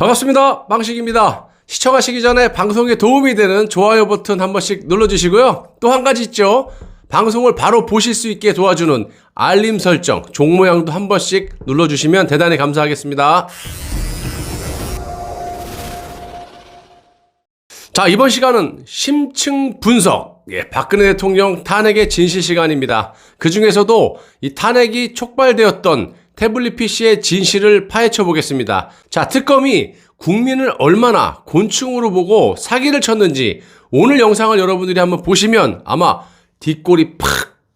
반갑습니다. 빵식입니다. 시청하시기 전에 방송에 도움이 되는 좋아요 버튼 한 번씩 눌러주시고요. 또 한 가지 있죠. 방송을 바로 보실 수 있게 도와주는 알림 설정, 종 모양도 한 번씩 눌러주시면 대단히 감사하겠습니다. 자, 이번 시간은 심층 분석. 예, 박근혜 대통령 탄핵의 진실 시간입니다. 그 중에서도 이 탄핵이 촉발되었던 태블릿 PC의 진실을 파헤쳐 보겠습니다. 자, 특검이 국민을 얼마나 곤충으로 보고 사기를 쳤는지 오늘 영상을 여러분들이 한번 보시면 아마 뒷골이 팍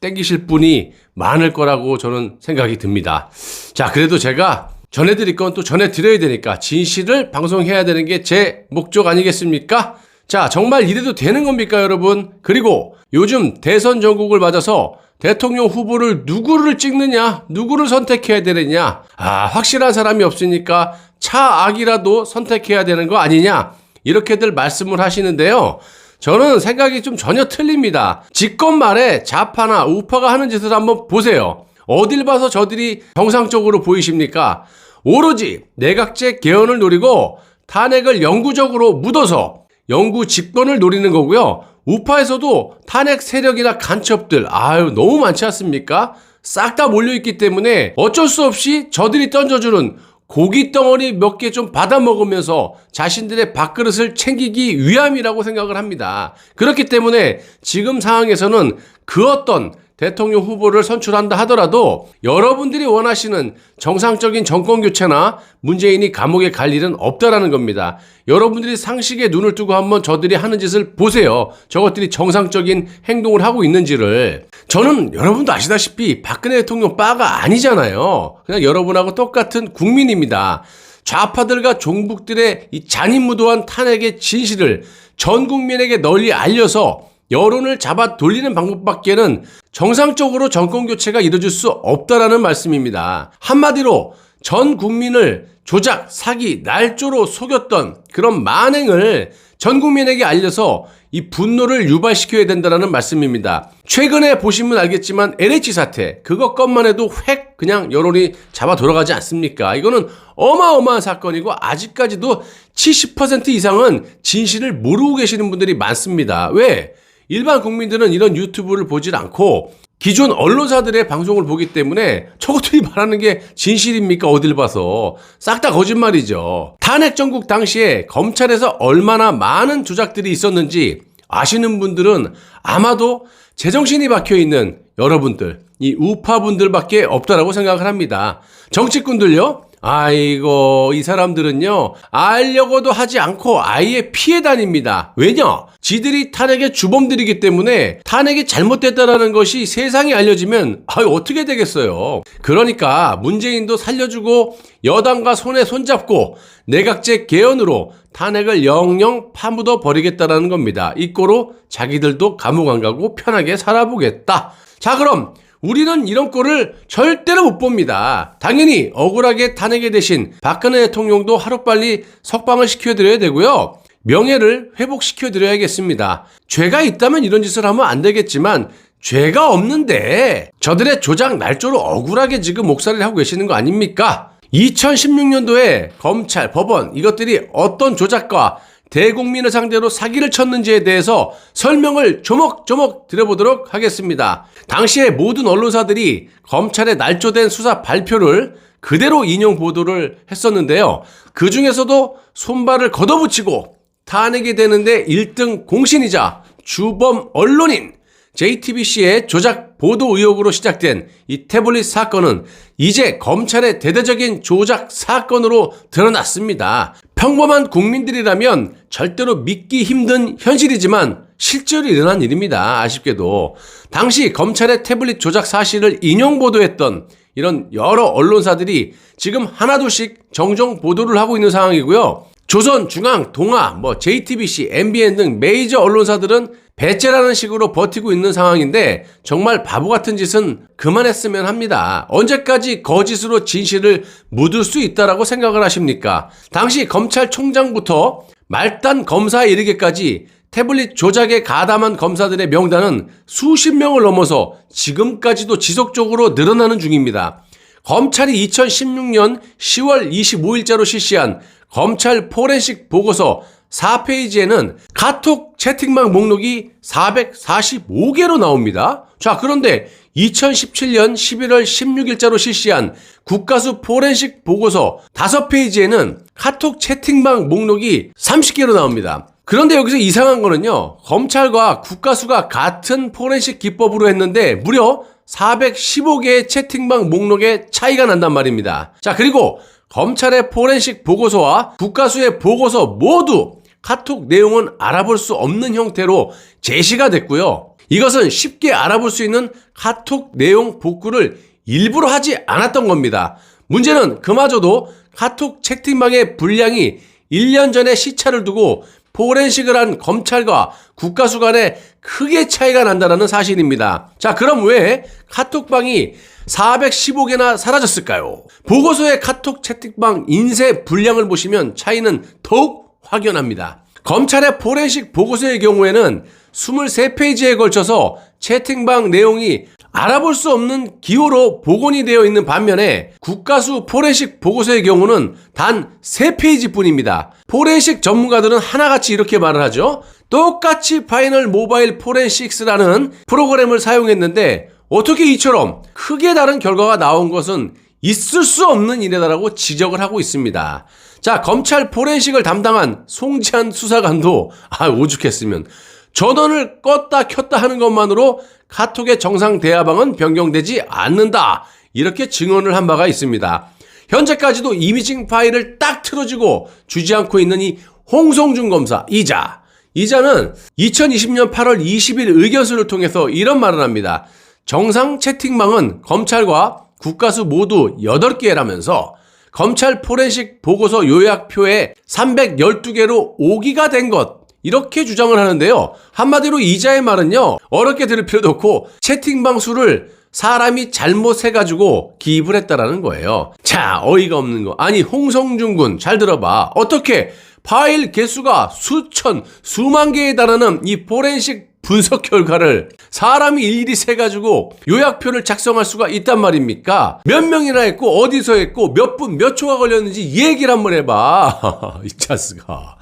땡기실 분이 많을 거라고 저는 생각이 듭니다. 자, 그래도 제가 전해드릴 건 또 전해드려야 되니까 진실을 방송해야 되는 게 제 목적 아니겠습니까? 자, 정말 이래도 되는 겁니까, 여러분? 그리고 요즘 대선 전국을 맞아서 대통령 후보를 누구를 찍느냐, 누구를 선택해야 되느냐, 아, 확실한 사람이 없으니까 차악이라도 선택해야 되는 거 아니냐, 이렇게들 말씀을 하시는데요. 저는 생각이 좀 전혀 틀립니다. 직권 말에 좌파나 우파가 하는 짓을 한번 보세요. 어딜 봐서 저들이 정상적으로 보이십니까? 오로지 내각제 개헌을 노리고 탄핵을 영구적으로 묻어서 영구 집권을 노리는 거고요. 우파에서도 탄핵 세력이나 간첩들, 아유, 너무 많지 않습니까? 싹 다 몰려있기 때문에 어쩔 수 없이 저들이 던져주는 고기 덩어리 몇 개 좀 받아 먹으면서 자신들의 밥그릇을 챙기기 위함이라고 생각을 합니다. 그렇기 때문에 지금 상황에서는 그 어떤 대통령 후보를 선출한다 하더라도 여러분들이 원하시는 정상적인 정권 교체나 문재인이 감옥에 갈 일은 없다라는 겁니다. 여러분들이 상식에 눈을 뜨고 한번 저들이 하는 짓을 보세요. 저것들이 정상적인 행동을 하고 있는지를. 저는 여러분도 아시다시피 박근혜 대통령 빠가 아니잖아요. 그냥 여러분하고 똑같은 국민입니다. 좌파들과 종북들의 이 잔인무도한 탄핵의 진실을 전 국민에게 널리 알려서 여론을 잡아 돌리는 방법밖에는 정상적으로 정권 교체가 이루어질 수 없다라는 말씀입니다. 한마디로 전 국민을 조작, 사기, 날조로 속였던 그런 만행을 전 국민에게 알려서 이 분노를 유발시켜야 된다는 말씀입니다. 최근에 보시면 알겠지만 LH 사태, 그것것만 해도 획 그냥 여론이 잡아 돌아가지 않습니까? 이거는 어마어마한 사건이고 아직까지도 70% 이상은 진실을 모르고 계시는 분들이 많습니다. 왜? 일반 국민들은 이런 유튜브를 보질 않고 기존 언론사들의 방송을 보기 때문에 저것들이 말하는 게 진실입니까? 어딜 봐서. 싹 다 거짓말이죠. 탄핵 정국 당시에 검찰에서 얼마나 많은 조작들이 있었는지 아시는 분들은 아마도 제정신이 박혀 있는 여러분들, 이 우파분들밖에 없다라고 생각을 합니다. 정치꾼들요? 아이고, 이 사람들은요, 알려고도 하지 않고 아예 피해 다닙니다. 왜냐? 지들이 탄핵의 주범들이기 때문에 탄핵이 잘못됐다라는 것이 세상에 알려지면, 아유, 어떻게 되겠어요? 그러니까 문재인도 살려주고 여당과 손에 손잡고 내각제 개헌으로 탄핵을 영영 파묻어 버리겠다라는 겁니다. 이 꼴로 자기들도 감옥 안 가고 편하게 살아보겠다. 자, 그럼 우리는 이런 꼴을 절대로 못 봅니다. 당연히 억울하게 탄핵에 대신 박근혜 대통령도 하루빨리 석방을 시켜드려야 되고요. 명예를 회복시켜드려야겠습니다. 죄가 있다면 이런 짓을 하면 안 되겠지만 죄가 없는데 저들의 조작 날조로 억울하게 지금 목살이를 하고 계시는 거 아닙니까? 2016년도에 검찰, 법원 이것들이 어떤 조작과 대국민을 상대로 사기를 쳤는지에 대해서 설명을 조목조목 드려보도록 하겠습니다. 당시에 모든 언론사들이 검찰의 날조된 수사 발표를 그대로 인용 보도를 했었는데요. 그 중에서도 손발을 걷어붙이고 탄핵이 되는데 1등 공신이자 주범 언론인 JTBC의 조작 보도 의혹으로 시작된 이 태블릿 사건은 이제 검찰의 대대적인 조작 사건으로 드러났습니다. 평범한 국민들이라면 절대로 믿기 힘든 현실이지만 실제로 일어난 일입니다. 아쉽게도. 당시 검찰의 태블릿 조작 사실을 인용 보도했던 이런 여러 언론사들이 지금 하나둘씩 정정 보도를 하고 있는 상황이고요. 조선, 중앙, 동아, 뭐 JTBC, MBN 등 메이저 언론사들은 배째라는 식으로 버티고 있는 상황인데 정말 바보 같은 짓은 그만했으면 합니다. 언제까지 거짓으로 진실을 묻을 수 있다라고 생각을 하십니까? 당시 검찰총장부터 말단 검사에 이르기까지 태블릿 조작에 가담한 검사들의 명단은 수십 명을 넘어서 지금까지도 지속적으로 늘어나는 중입니다. 검찰이 2016년 10월 25일자로 실시한 검찰 포렌식 보고서 4페이지에는 카톡 채팅방 목록이 445개로 나옵니다. 자, 그런데 2017년 11월 16일자로 실시한 국가수 포렌식 보고서 5페이지에는 카톡 채팅방 목록이 30개로 나옵니다. 그런데 여기서 이상한 거는요, 검찰과 국가수가 같은 포렌식 기법으로 했는데 무려 415개의 채팅방 목록에 차이가 난단 말입니다. 자, 그리고 검찰의 포렌식 보고서와 국가수의 보고서 모두 카톡 내용은 알아볼 수 없는 형태로 제시가 됐고요. 이것은 쉽게 알아볼 수 있는 카톡 내용 복구를 일부러 하지 않았던 겁니다. 문제는 그마저도 카톡 채팅방의 분량이 1년 전에 시차를 두고 포렌식을 한 검찰과 국가수 간에 크게 차이가 난다는 사실입니다. 자, 그럼 왜 카톡방이 415개나 사라졌을까요? 보고서의 카톡 채팅방 인쇄 분량을 보시면 차이는 더욱 확연합니다. 검찰의 포렌식 보고서의 경우에는 23페이지에 걸쳐서 채팅방 내용이 알아볼 수 없는 기호로 복원이 되어 있는 반면에 국가수 포렌식 보고서의 경우는 단 3페이지 뿐입니다. 포렌식 전문가들은 하나같이 이렇게 말을 하죠. 똑같이 파이널 모바일 포렌식스라는 프로그램을 사용했는데 어떻게 이처럼 크게 다른 결과가 나온 것은 있을 수 없는 일이다라고 지적을 하고 있습니다. 자, 검찰 포렌식을 담당한 송지한 수사관도 아, 오죽했으면 전원을 껐다 켰다 하는 것만으로 카톡의 정상 대화방은 변경되지 않는다. 이렇게 증언을 한 바가 있습니다. 현재까지도 이미징 파일을 딱 틀어주고 주지 않고 있는 이 홍성준 검사, 이자. 이자는 2020년 8월 20일 의견서를 통해서 이런 말을 합니다. 정상 채팅방은 검찰과 국가수 모두 8개라면서 검찰 포렌식 보고서 요약표에 312개로 5기가 된 것. 이렇게 주장을 하는데요. 한마디로 이자의 말은요. 어렵게 들을 필요도 없고 채팅방 수를 사람이 잘못 해가지고 기입을 했다라는 거예요. 자, 어이가 없는 거. 아니, 홍성준 군, 잘 들어봐. 어떻게 파일 개수가 수천, 수만 개에 달하는 이 포렌식 분석 결과를 사람이 일일이 세가지고 요약표를 작성할 수가 있단 말입니까? 몇 명이나 했고, 어디서 했고, 몇 분, 몇 초가 걸렸는지 얘기를 한번 해봐. 이 차스가.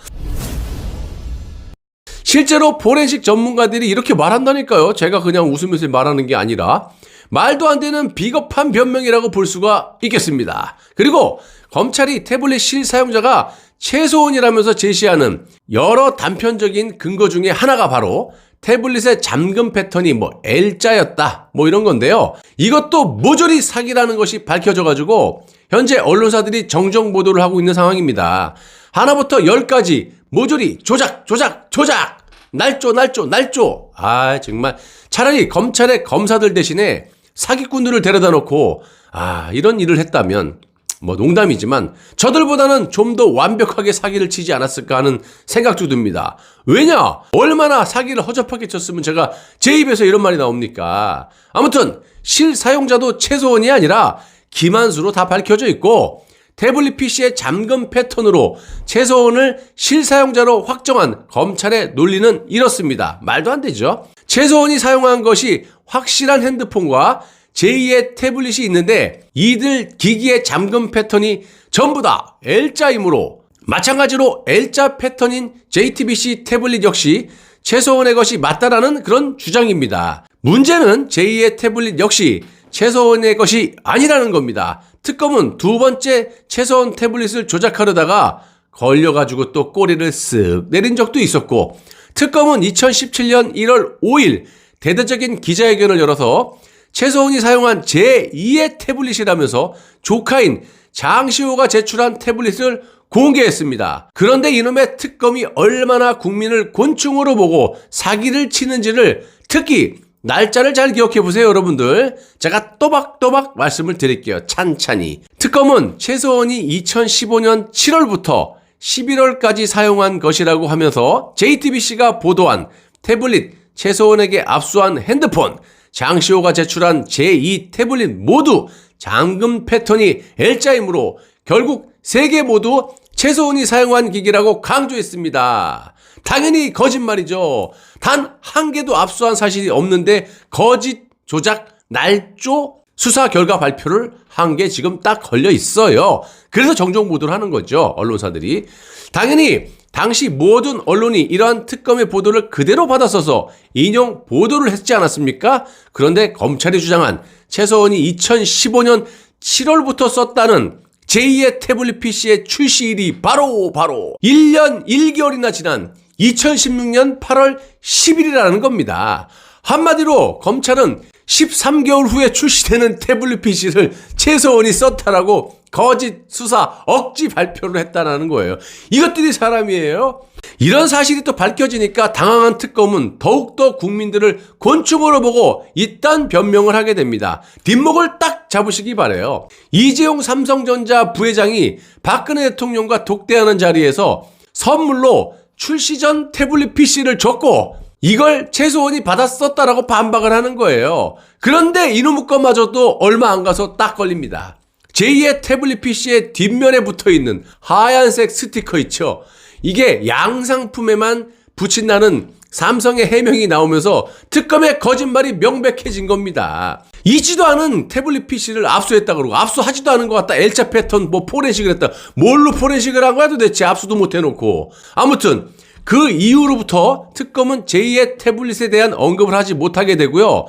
실제로 포렌식 전문가들이 이렇게 말한다니까요. 제가 그냥 웃으면서 말하는 게 아니라 말도 안 되는 비겁한 변명이라고 볼 수가 있겠습니다. 그리고 검찰이 태블릿 실사용자가 최소원이라면서 제시하는 여러 단편적인 근거 중에 하나가 바로 태블릿의 잠금 패턴이 뭐 L자였다 뭐 이런 건데요. 이것도 모조리 사기라는 것이 밝혀져가지고 현재 언론사들이 정정 보도를 하고 있는 상황입니다. 하나부터 열까지 모조리 조작 조작 조작 날조 날조 날조 아 정말 차라리 검찰의 검사들 대신에 사기꾼들을 데려다 놓고 아 이런 일을 했다면 뭐 농담이지만 저들보다는 좀 더 완벽하게 사기를 치지 않았을까 하는 생각도 듭니다. 왜냐? 얼마나 사기를 허접하게 쳤으면 제가 제 입에서 이런 말이 나옵니까? 아무튼 실사용자도 최소원이 아니라 기만수로 다 밝혀져 있고 태블릿 PC의 잠금 패턴으로 최소원을 실사용자로 확정한 검찰의 논리는 이렇습니다. 말도 안 되죠. 최소원이 사용한 것이 확실한 핸드폰과 제2의 태블릿이 있는데 이들 기기의 잠금 패턴이 전부 다 L자이므로 마찬가지로 L자 패턴인 JTBC 태블릿 역시 최소원의 것이 맞다라는 그런 주장입니다. 문제는 제2의 태블릿 역시 최소원의 것이 아니라는 겁니다. 특검은 두 번째 최소원 태블릿을 조작하려다가 걸려가지고 또 꼬리를 쓱 내린 적도 있었고 특검은 2017년 1월 5일 대대적인 기자회견을 열어서 최소원이 사용한 제2의 태블릿이라면서 조카인 장시호가 제출한 태블릿을 공개했습니다. 그런데 이놈의 특검이 얼마나 국민을 곤충으로 보고 사기를 치는지를 특히 날짜를 잘 기억해 보세요, 여러분들. 제가 또박또박 말씀을 드릴게요. 찬찬히. 특검은 최소원이 2015년 7월부터 11월까지 사용한 것이라고 하면서 JTBC가 보도한 태블릿 최소원에게 압수한 핸드폰, 장시호가 제출한 제2 태블릿 모두 잠금 패턴이 L자이므로 결국 세 개 모두 최소원이 사용한 기기라고 강조했습니다. 당연히 거짓말이죠. 단 한 개도 압수한 사실이 없는데 거짓, 조작, 날조 수사 결과 발표를 한 게 지금 딱 걸려 있어요. 그래서 정정 보도를 하는 거죠. 언론사들이. 당연히 당시 모든 언론이 이러한 특검의 보도를 그대로 받아서서 인용 보도를 했지 않았습니까? 그런데 검찰이 주장한 최서원이 2015년 7월부터 썼다는 제2의 태블릿 PC의 출시일이 바로 바로 1년 1개월이나 지난 2016년 8월 10일이라는 겁니다. 한마디로 검찰은 13개월 후에 출시되는 태블릿 PC를 최서원이 썼다라고 거짓 수사 억지 발표를 했다라는 거예요. 이것들이 사람이에요. 이런 사실이 또 밝혀지니까 당황한 특검은 더욱더 국민들을 곤충으로 보고 이딴 변명을 하게 됩니다. 뒷목을 딱 잡으시기 바래요. 이재용 삼성전자 부회장이 박근혜 대통령과 독대하는 자리에서 선물로 출시 전 태블릿 PC를 줬고 이걸 최소원이 받았었다라고 반박을 하는 거예요. 그런데 이놈의 것마저도 얼마 안 가서 딱 걸립니다. 제2의 태블릿 PC의 뒷면에 붙어 있는 하얀색 스티커 있죠. 이게 양상품에만 붙인다는 삼성의 해명이 나오면서 특검의 거짓말이 명백해진 겁니다. 이지도 않은 태블릿 PC를 압수했다 그러고 압수하지도 않은 것 같다. L자 패턴 뭐 포렌식을 했다. 뭘로 포렌식을 한 거야 도대체 압수도 못 해놓고. 아무튼 그 이후로부터 특검은 제2의 태블릿에 대한 언급을 하지 못하게 되고요.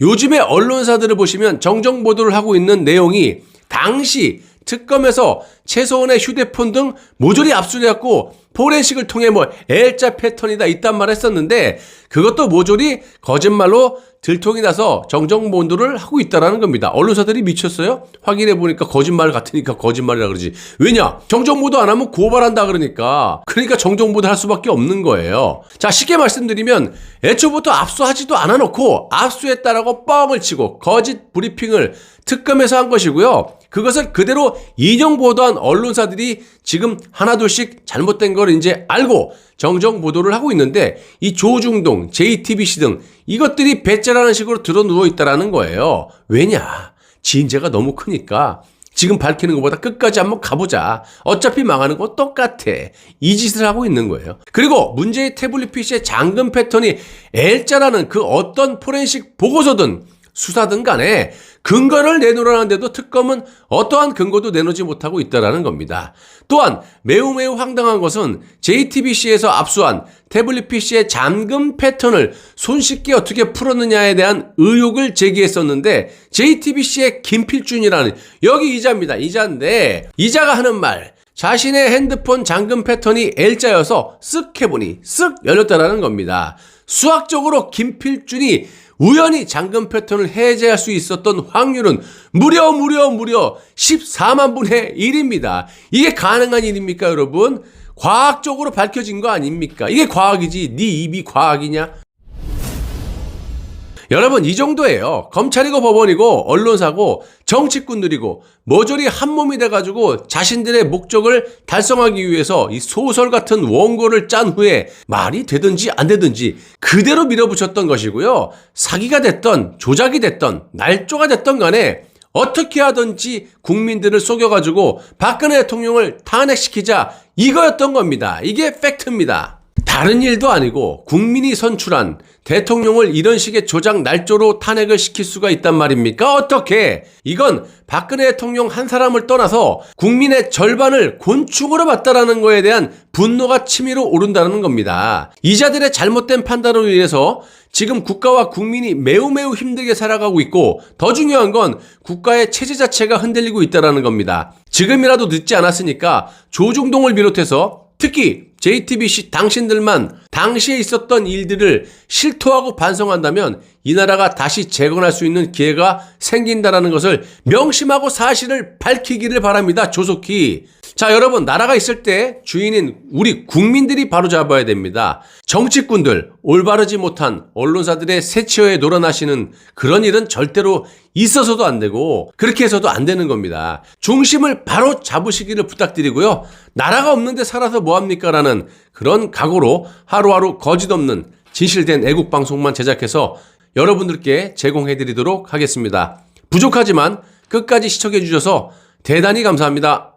요즘에 언론사들을 보시면 정정 보도를 하고 있는 내용이 당시 특검에서 최소원의 휴대폰 등 모조리 압수해갖고 포렌식을 통해 뭐 L자 패턴이다 이딴 말 했었는데 그것도 모조리 거짓말로 들통이 나서 정정 보도를 하고 있다라는 겁니다. 언론사들이 미쳤어요? 확인해 보니까 거짓말 같으니까 거짓말이라 그러지. 왜냐? 정정 보도 안 하면 고발한다 그러니까. 그러니까 정정 보도 할 수밖에 없는 거예요. 자, 쉽게 말씀드리면 애초부터 압수하지도 않아 놓고 압수했다라고 뻥을 치고 거짓 브리핑을 특검에서 한 것이고요. 그것을 그대로 인용 보도한 언론사들이 지금 하나둘씩 잘못된 걸 이제 알고 정정 보도를 하고 있는데 이 조중동, JTBC 등 이것들이 배째라는 식으로 들어 누워 있다라는 거예요. 왜냐? 진죄가 너무 크니까 지금 밝히는 것보다 끝까지 한번 가보자. 어차피 망하는 거 똑같아. 이 짓을 하고 있는 거예요. 그리고 문제의 태블릿 PC의 잠금 패턴이 L자라는 그 어떤 포렌식 보고서든 수사든 간에 근거를 내놓으라는데도 특검은 어떠한 근거도 내놓지 못하고 있다라는 겁니다. 또한 매우 매우 황당한 것은 JTBC에서 압수한 태블릿 PC의 잠금 패턴을 손쉽게 어떻게 풀었느냐에 대한 의혹을 제기했었는데 JTBC의 김필준이라는 여기 이자입니다. 이자인데 이자가 하는 말 자신의 핸드폰 잠금 패턴이 L자여서 쓱 해보니 쓱 열렸다라는 겁니다. 수학적으로 김필준이 우연히 잠금 패턴을 해제할 수 있었던 확률은 무려 무려 무려 14만 분의 1입니다. 이게 가능한 일입니까, 여러분? 과학적으로 밝혀진 거 아닙니까? 이게 과학이지. 네 입이 과학이냐? 여러분 이 정도예요. 검찰이고 법원이고 언론사고 정치꾼들이고 모조리 한 몸이 돼가지고 자신들의 목적을 달성하기 위해서 이 소설 같은 원고를 짠 후에 말이 되든지 안 되든지 그대로 밀어붙였던 것이고요. 사기가 됐던 조작이 됐던 날조가 됐던 간에 어떻게 하든지 국민들을 속여가지고 박근혜 대통령을 탄핵시키자 이거였던 겁니다. 이게 팩트입니다. 다른 일도 아니고 국민이 선출한 대통령을 이런 식의 조작 날조로 탄핵을 시킬 수가 있단 말입니까? 어떻게? 이건 박근혜 대통령 한 사람을 떠나서 국민의 절반을 곤충으로 봤다라는 거에 대한 분노가 치밀어 오른다는 겁니다. 이자들의 잘못된 판단으로 인해서 지금 국가와 국민이 매우 매우 힘들게 살아가고 있고 더 중요한 건 국가의 체제 자체가 흔들리고 있다라는 겁니다. 지금이라도 늦지 않았으니까 조중동을 비롯해서 특히 JTBC 당신들만 당시에 있었던 일들을 실토하고 반성한다면 이 나라가 다시 재건할 수 있는 기회가 생긴다라는 것을 명심하고 사실을 밝히기를 바랍니다. 조속히. 자, 여러분, 나라가 있을 때 주인인 우리 국민들이 바로 잡아야 됩니다. 정치꾼들, 올바르지 못한 언론사들의 새치어에 놀아나시는 그런 일은 절대로 있어서도 안 되고, 그렇게 해서도 안 되는 겁니다. 중심을 바로 잡으시기를 부탁드리고요. 나라가 없는데 살아서 뭐합니까? 라는 그런 각오로 하루하루 거짓 없는 진실된 애국방송만 제작해서 여러분들께 제공해드리도록 하겠습니다. 부족하지만 끝까지 시청해주셔서 대단히 감사합니다.